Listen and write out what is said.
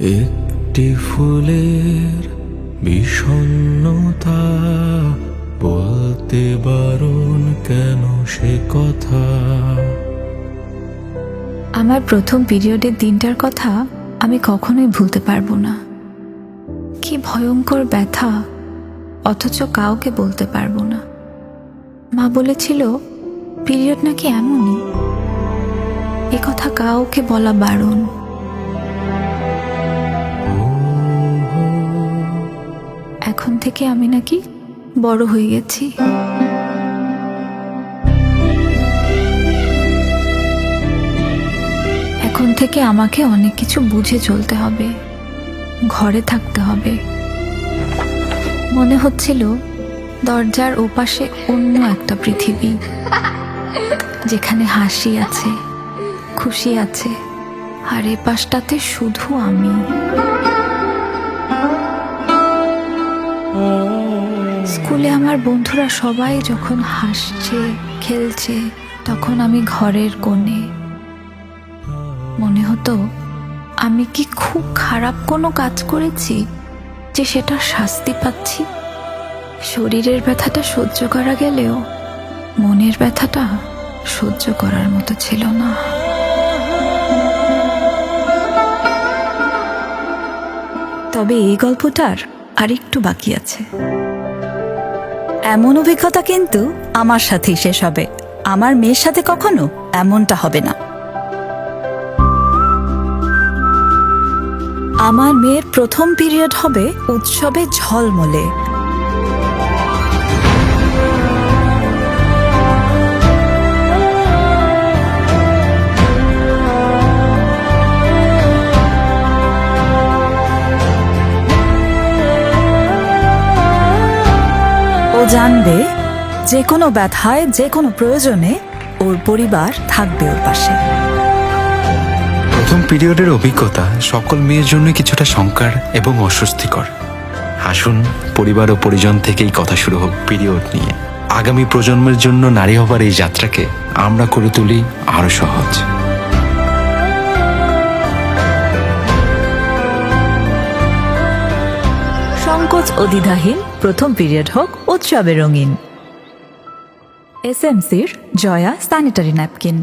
একটি ফুলের বিষণ্ণতা বলতে বারণ কেন সে কথা? আমার প্রথম পিরিয়ডের দিনটার কথা আমি কখনোই ভুলতে পারব না। কি ভয়ঙ্কর ব্যথা, অথচ কাউকে বলতে পারব না। মা বলেছিল, পিরিয়ড নাকি এমনই। এ কথা কাউকে বলা বারণ। এখন থেকে আমি নাকি বড় হয়ে গেছি। এখন থেকে আমাকে অনেক কিছু বুঝে চলতে হবে। ঘরে থাকতে হবে। মনে হচ্ছিল দরজার ওপাশে অন্য একটা পৃথিবী, যেখানে হাসি আছে, খুশি আছে, আর এ পাশটাতে শুধু আমি। স্কুলে আমার বন্ধুরা সবাই যখন হাসছে, খেলছে, তখন আমি ঘরের কোণে। মনে হতো, আমি কি খুব খারাপ কোনো কাজ করেছি যে সেটা শাস্তি পাচ্ছি? শরীরের ব্যথাটা সহ্য করা গেলেও মনের ব্যথাটা সহ্য করার মতো ছিল না। তবে এই গল্পটার আরেকটু বাকি আছে। এমন অভিজ্ঞতা কিন্তু আমার সাথেই শেষ হবে। আমার মেয়ের সাথে কখনো এমনটা হবে না। আমার মেয়ের প্রথম পিরিয়ড হবে উৎসবে ঝলমলে। জানবে যে কোনো ব্যথায়, যে কোনো প্রয়োজনে ওর পরিবার থাকবে ওর পাশে। প্রথম পিরিয়ডের অভিজ্ঞতা সকল মেয়ের জন্য কিছুটা শঙ্কার এবং অস্বস্তিকর। আসুন, পরিবার ও পরিজন থেকেই কথা শুরু হোক পিরিয়ড নিয়ে। আগামী প্রজন্মের জন্য নারী হবার এই যাত্রাকে আমরা করে তুলি আরও সহজ। সংকোচ অধিধাহীন প্রথম পিরিয়ড হোক উৎসবে রঙিন। এসএমসির জয়া স্যানিটারি ন্যাপকিন।